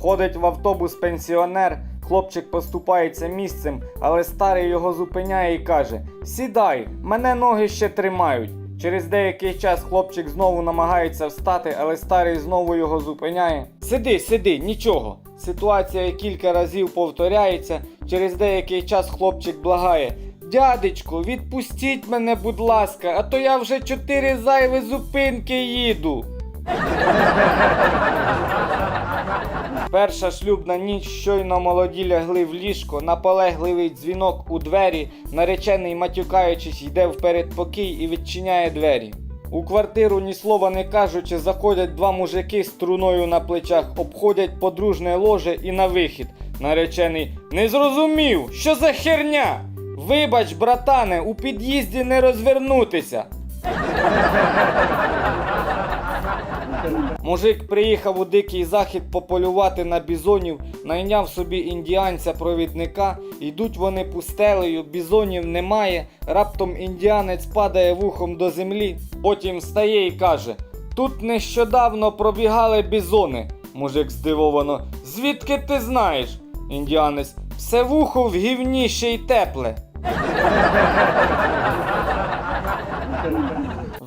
Входить в автобус пенсіонер, хлопчик поступається місцем, але старий його зупиняє і каже: Сідай, мене ноги ще тримають. Через деякий час хлопчик знову намагається встати, але старий знову його зупиняє. Сиди, сиди, нічого. Ситуація кілька разів повторяється. Через деякий час хлопчик благає. Дядечку, відпустіть мене, будь ласка, а то я вже чотири зайві зупинки їду. Перша шлюбна ніч щойно молоді лягли в ліжко, наполегливий дзвінок у двері, наречений матюкаючись, йде в передпокій і відчиняє двері. У квартиру ні слова не кажучи, заходять два мужики з труною на плечах, обходять подружне ложе і на вихід. Наречений не зрозумів, що за херня? Вибач, братане, у під'їзді не розвернутися. Мужик приїхав у дикий захід пополювати на бізонів, найняв собі індіанця-провідника, йдуть вони пустелею, бізонів немає, раптом індіанець падає вухом до землі, потім встає і каже: Тут нещодавно пробігали бізони. Мужик здивовано, звідки ти знаєш? Індіанець, все вухо в гівні ще й тепле.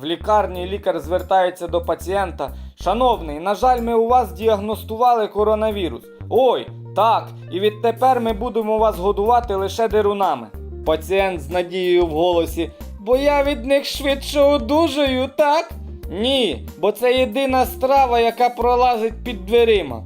В лікарні лікар звертається до пацієнта. Шановний, на жаль, ми у вас діагностували коронавірус. Ой, так, і відтепер ми будемо вас годувати лише дерунами. Пацієнт з надією в голосі. Бо я від них швидше одужаю, так? Ні, бо це єдина страва, яка пролазить під дверима.